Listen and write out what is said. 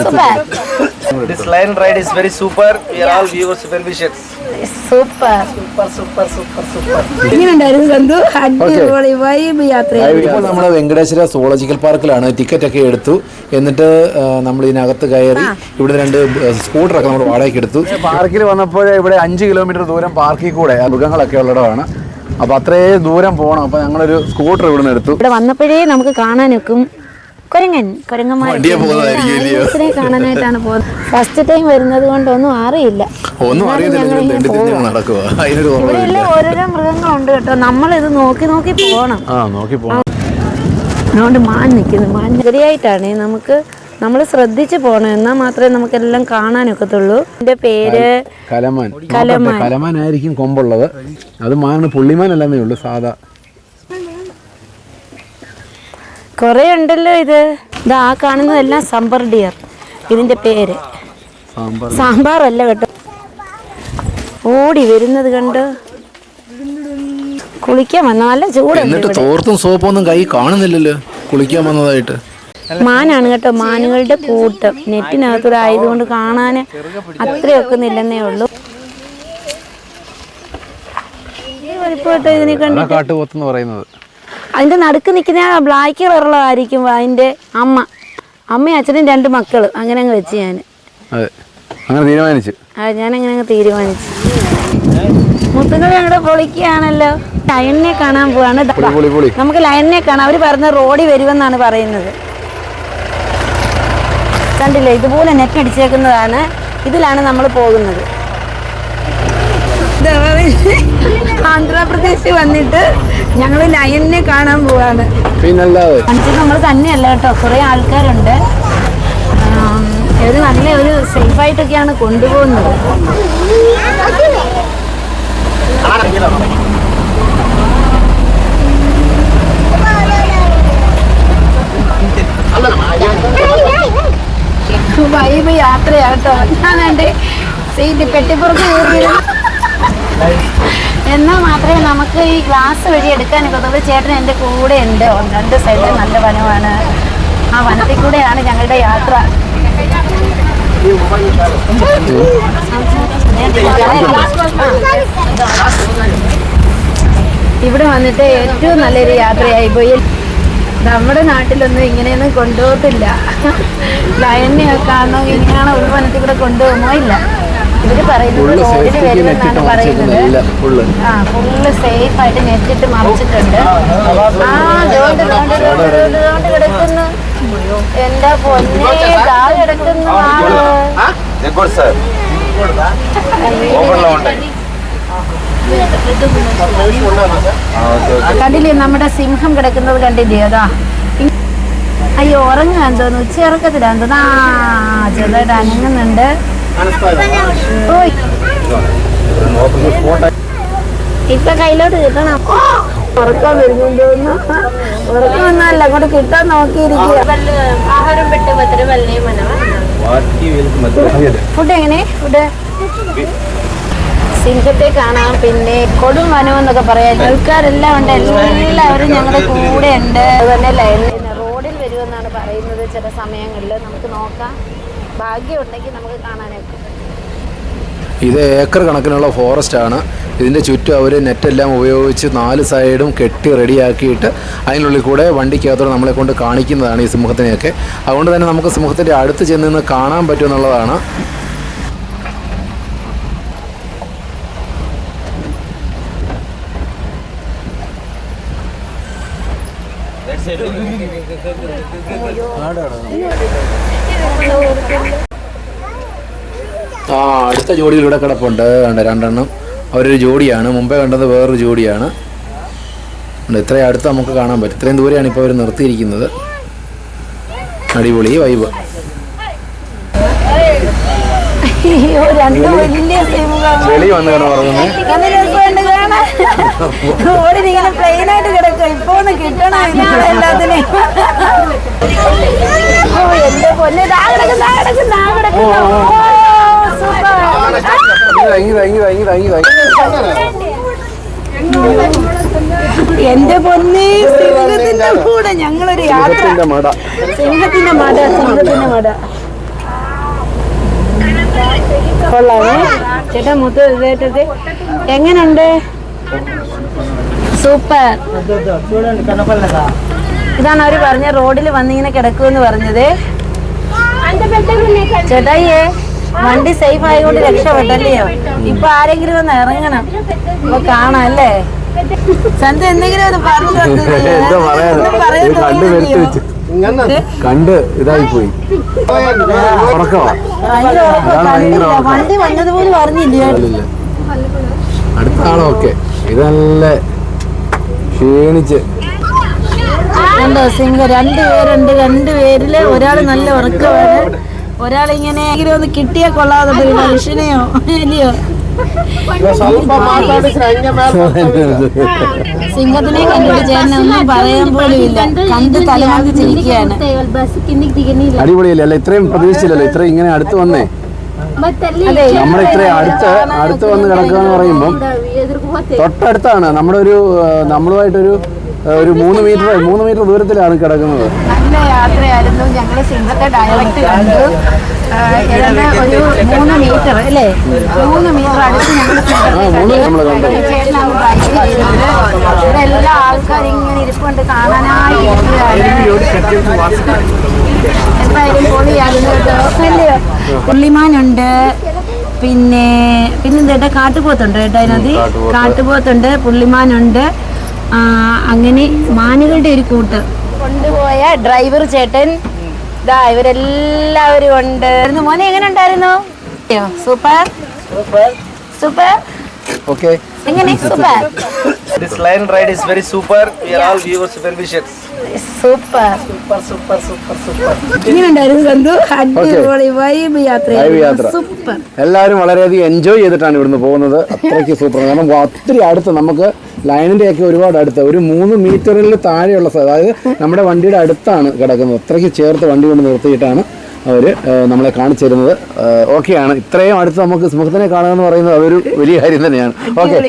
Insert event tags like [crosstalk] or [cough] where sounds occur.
Super This lion ride is very super. We are all viewers well wishes. Super Super, super, super, super. എങ്ങനെയുണ്ടായിരുന്നു സന്തു. അടിപൊളി vibe യാത്ര. ഇപ്പോൾ നമ്മൾ Venkateswara zoological പാർക്കിലാണ് ticket ഒക്കെ എടുത്തു. എന്നിട്ട് നമ്മൾ ഇതിനകത്ത് കയറി ഇവിടെ രണ്ട് സ്കൂട്ടറൊക്കെ നമ്മൾ വാടകയ്ക്ക് എടുത്തു. പാർക്കിൽ വന്നപ്പോൾ ഇവിടെ അഞ്ച് കിലോമീറ്റർ ദൂരം പാർക്കിൽ കൂടെ മൃഗങ്ങളൊക്കെ ഉള്ളിടമാണ്. അപ്പോൾ അത്രേ ദൂരം പോകണം അപ്പോൾ ഞങ്ങളൊരു സ്കൂട്ടർ ഇവിടെ നിന്ന് എടുത്തു. ഇവിടെ വന്നപ്പോഴേ നമുക്ക് കാണാനൊക്കും. കുരങ്ങൻ? കുരങ്ങന്മാരെ കാണാനായിട്ടാണ് പോകുന്നത്. ഫസ്റ്റ് ടൈം വരുന്നത് കൊണ്ടൊന്നും അറിയില്ല. ഒന്നും അറിയില്ല ഓരോരോ മൃഗങ്ങളുണ്ട് കേട്ടോ. നമ്മളിത് നോക്കി നോക്കി പോകണം. നോക്കി പോകണം അതുകൊണ്ട് മാൻ നിൽക്കുന്നു മാൻ ശരിയായിട്ടാണ്. നമുക്ക് നമ്മൾ ശ്രദ്ധിച്ചു പോകണം എന്നാൽ മാത്രമേ നമുക്കെല്ലാം കാണാനൊക്കത്തുള്ളൂ. എന്റെ പേര് കലമാൻ. കലമാൻ. കലമാനായിരിക്കും കൊമ്പുള്ളത്. അത് മാനാണ് പുള്ളിമാനല്ലെന്നേ ഉള്ളൂ സാധാ കുറേ ഉണ്ടല്ലോ ഇത്. ഇത് ആ കാണുന്നതെല്ലാം സമ്പർ ഡിയർ. ഇതിന്റെ പേര്. സാമ്പാർ. സാമ്പാറല്ല കേട്ടോ. ഓടി വരുന്നത് കണ്ട്? കുളിക്കാൻ വന്ന നല്ല ചൂടുണ്ട് തോർത്തും സോപ്പൊന്നും കൈ കാണുന്നില്ലല്ലോ കുളിക്കാൻ വന്നതായിട്ട്. മാനാണ് കേട്ടോ മാനുകളുടെ കൂട്ടം. നെറ്റിനകത്തൂടെ ആയതുകൊണ്ട് കാണാൻ ഉള്ളൂ കേട്ടോ ഇതിനെ കണ്ടു കാട്ടുപോത്ത് കാട്ടുപോത്തെന്ന് പറയുന്നത്. അതിന്റെ നടുക്ക് നിൽക്കുന്ന ആ ബ്ലാക്ക് കളറുള്ളതായിരിക്കും അതിന്റെ അമ്മ. അമ്മയും അച്ഛനും രണ്ട് മക്കൾ അങ്ങനെ അങ്ങ് വെച്ച് ഞാൻ. അതെ. അങ്ങനെ തീരുമാനിച്ചു. ഞാൻ അങ്ങനെ അങ്ങ് തീരുമാനിച്ചു. മുത്തുകൾ ഞങ്ങളുടെ പൊളിക്കുകയാണല്ലോ. ലയണിനെ കാണാൻ പോവാണ്. നമുക്ക് ലയണിനെ കാണാം. അവർ പറഞ്ഞ റോഡി വരുമെന്നാണ് പറയുന്നത്. കണ്ടില്ലേ? ഇതുപോലെ നെറ്റ് അടിച്ചേക്കുന്നതാണ്. ഇതിലാണ് നമ്മൾ പോകുന്നത്. ആന്ധ്രാപ്രദേശ് വന്നിട്ട് ഞങ്ങൾ ലൈനിനെ കാണാൻ പോവാണ്. പിന്നല്ലാതെ. നമ്മൾ തന്നെയല്ല കേട്ടോ. കുറെ ആൾക്കാരുണ്ട്. ഒരു നല്ല ഒരു സേഫ് ആയിട്ടൊക്കെയാണ് കൊണ്ടുപോകുന്നത്. വൈബ് യാത്രയാട്ടോ ഞാൻ എന്റെ സീറ്റ് പെട്ടിപ്പുറത്ത് കയറിയത് എന്നാൽ മാത്രമേ നമുക്ക് ഈ ഗ്ലാസ് വഴി എടുക്കാൻ എടുക്കാനൊക്കത്തുള്ളൂ ചേട്ടൻ എന്റെ കൂടെ ഉണ്ട്. രണ്ട് സൈഡിൽ നല്ല വനമാണ്. ആ വനത്തിൽ കൂടെയാണ് ഞങ്ങളുടെ യാത്ര. ഇവിടെ വന്നിട്ട് ഏറ്റവും നല്ലൊരു യാത്രയായി പോയി. നമ്മുടെ നാട്ടിലൊന്നും ഇങ്ങനെയൊന്നും കൊണ്ടുപോകത്തില്ല. [laughs] ലയനെ ആണോ ഇങ്ങനെയാണോ ഒരു വനത്തിൽ കൂടെ കൊണ്ടുപോകുമോ ഇല്ല. പറയുന്നത് റോഡിൽ വരുമെന്നാണ് ആ ഫുള്ള് സേഫ് ആയിട്ട് നെറ്റിട്ട് മറിച്ചിട്ടുണ്ട്. ആ കിടക്കുന്നു. എന്റെ പൊന്നെ കിടക്കുന്നു ആൾ. കണ്ടില്ലേ നമ്മുടെ സിംഹം കിടക്കുന്നത് കണ്ടില്ലേ അതാ. അയ്യോ ഉറങ്ങാൻ തോന്നുന്നു ഉച്ച ഇറക്കത്തിലാന്ന് തോന്നുന്നു ആ ചെറുതായിട്ട് അനങ്ങുന്നുണ്ട്. ഇപ്പൊ കയ്യിലോട്ട് കിട്ടണം. ഉറക്കം വരുന്നുണ്ടോന്ന് ഉറക്കം വന്നല്ല അങ്ങോട്ട് കിട്ടാൻ നോക്കിയിരിക്കുക. ഫുഡ് എങ്ങനെ? ഫുഡ് സിംഹത്തെ കാണാം. പിന്നെ കൊടും വനം എന്നൊക്കെ പറയാം. ആൾക്കാരെല്ലാം ഉണ്ട്. എല്ലാവരും ഞങ്ങളുടെ കൂടെ ഉണ്ട് ലൈനിൽ റോഡിൽ വരുമെന്നാണ് പറയുന്നത്. ചില സമയങ്ങളിൽ നമുക്ക് നോക്കാം. ഭാഗ്യം ഉണ്ടെങ്കിൽ നമുക്ക് ഇത് ഏക്കർ കണക്കിനുള്ള ഫോറസ്റ്റ് ആണ്. ഇതിന്റെ ചുറ്റും അവർ നെറ്റെല്ലാം ഉപയോഗിച്ച് നാല് സൈഡും കെട്ടി റെഡിയാക്കിയിട്ട് അതിനുള്ളിൽ കൂടെ വണ്ടിക്കകത്തോടെ നമ്മളെ കൊണ്ട് കാണിക്കുന്നതാണ് ഈ സിംഹത്തിനെയൊക്കെ. അതുകൊണ്ട് തന്നെ നമുക്ക് സിംഹത്തിന്റെ അടുത്ത് ചെന്ന് കാണാൻ പറ്റുമെന്നുള്ളതാണ് ആ അടുത്ത ജോഡിയിൽ ഇവിടെ കിടപ്പുണ്ട്. കണ്ട രണ്ടെണ്ണം. അവരൊരു ജോഡിയാണ്. മുമ്പേ കണ്ടത് വേറൊരു ജോഡിയാണ്. ഇത്രയും അടുത്ത് നമുക്ക് കാണാൻ പറ്റും. ഇത്രയും ദൂരെയാണ് ഇപ്പോൾ അവർ നിർത്തിയിരിക്കുന്നത്. അടിപൊളി വൈബ് ചെളി വന്നു കാണാൻ. റോഡിൽ കിട്ടണം എല്ലാത്തിനെയും. എന്റെ പൊന്നെ ദാ ദാ ദാ എന്റെ സിംഹത്തിന്റെ കൂടെ ഞങ്ങളൊരു യാത്ര. മട. സിംഹത്തിന്റെ മട സിംഹത്തിന്റെ മട. കൊള്ളാമേ ചേട്ടാ മുത്ത് എങ്ങനെയുണ്ട് സൂപ്പർ. ഇതാണ് അവർ പറഞ്ഞ റോഡിൽ വന്നിങ്ങനെ കിടക്കുമെന്ന് പറഞ്ഞത്. ചേട്ടായിയേ വണ്ടി സേഫ് ആയതുകൊണ്ട് രക്ഷപ്പെട്ടല്ലയോ? ഇപ്പൊ ആരെങ്കിലും ഒന്ന് ഇറങ്ങണം. അപ്പൊ കാണാം അല്ലേ? സന്ധ്യ എന്തെങ്കിലും ഒന്ന് പറഞ്ഞു [laughs] കണ്ട് ഇതായി പോയി വണ്ടി വന്നതുപോലും അറിഞ്ഞില്ല ഇല്ല. അടുത്ത ആളൊക്കെ. ഇത് നല്ല ക്ഷീണിച്ച്. ഉണ്ടോ സിംഗ രണ്ടുപേരുണ്ട് രണ്ടുപേരിൽ ഒരാൾ നല്ല ഉറക്കമാണ്. ഒരാളിങ്ങനെ ഇങ്ങനെ ഒന്ന് കിട്ടിയാ കൊള്ളാതെ മനുഷ്യനെയോ ഇല്ലയോ? [laughs] സിംഹത്തിനെ കണ്ടിട്ട് ചേട്ടനെ ഒന്നും പറയാൻ പോലും ഇല്ല. കണ്ട് തലമാർക്ക് ചിരിക്കുകയാണ്. അടിപൊളിയല്ലേ? അല്ല ഇത്രയും പ്രതീക്ഷിച്ചില്ലല്ലോ. ഇത്രയും ഇങ്ങനെ അടുത്ത് വന്നേ. നമ്മൾ അടുത്ത് അടുത്ത് വന്ന് കിടക്കുക എന്ന് പറയുമ്പോൾ തൊട്ടടുത്താണ് നമ്മുടെ ഒരു നമ്മളുമായിട്ടൊരു ഒരു മൂന്ന് മീറ്റർ മൂന്ന് മീറ്റർ ദൂരത്തിലാണ് കിടക്കുന്നത്. നല്ല യാത്രയായിരുന്നു. ഞങ്ങൾ സിംഹത്തെ ഡയറക്റ്റ് കണ്ടു. ഒരു മൂന്ന് മീറ്റർ അല്ലേ? മൂന്ന് മീറ്റർ അടുത്ത് ഞങ്ങൾ ഇവിടെ എല്ലാ ആൾക്കാരും ഇങ്ങനെ ഇരിപ്പുണ്ട്. കാണാനായി ഇരിക്കുകയാണ്. പുള്ളിമാനുണ്ട്. പിന്നെ പിന്നെന്താ കാട്ടുപോത്തുണ്ട് കേട്ടോ അതിനകത്ത്? കാട്ടുപോത്ത്. കാട്ടുപോത്തുണ്ട് പുള്ളിമാനുണ്ട്. അങ്ങനെ മാനുകളുടെ ഒരു കൂട്ട്. കൊണ്ടുപോയ ഡ്രൈവർ ചേട്ടൻ. ഇതാ ഇവരെല്ലാവരും ഉണ്ട്. മോനെ എങ്ങനെ ഉണ്ടായിരുന്നു? സൂപ്പർ. സൂപ്പർ. ഓക്കെ എങ്ങനെ? Super. This lion ride is very super. We are all viewers well wishers. Super. Super, super, super, super. എങ്ങനെ ഉണ്ടായിരുന്നു സന്തു അടിപൊളി വൈബ് യാത്ര യാത്ര. സൂപ്പർ. എല്ലാവരും വളരെയധികം എൻജോയ് ചെയ്തിട്ടാണ് ഇവിടുന്ന് പോകുന്നത്. അത്രയ്ക്ക് സൂപ്പർ കാരണം ഒത്തിരി അടുത്ത് നമുക്ക് ലൈനിന്റെ ഒക്കെ ഒരുപാട് അടുത്ത്. ഒരു മൂന്ന് മീറ്ററിൽ താഴെയുള്ള സ്ഥലം. അതായത് നമ്മുടെ വണ്ടിയുടെ അടുത്താണ് കിടക്കുന്നത്. അത്രയ്ക്ക് ചേർത്ത് വണ്ടി കൊണ്ട് നിർത്തിയിട്ടാണ്. അവർ നമ്മളെ കാണിച്ചു തരുന്നത്. ഓക്കെയാണ്. ഇത്രയും അടുത്ത് നമുക്ക് സുഖത്തിനെ കാണുക എന്ന് പറയുന്നത് അതൊരു വലിയ കാര്യം തന്നെയാണ്. ഓക്കെ.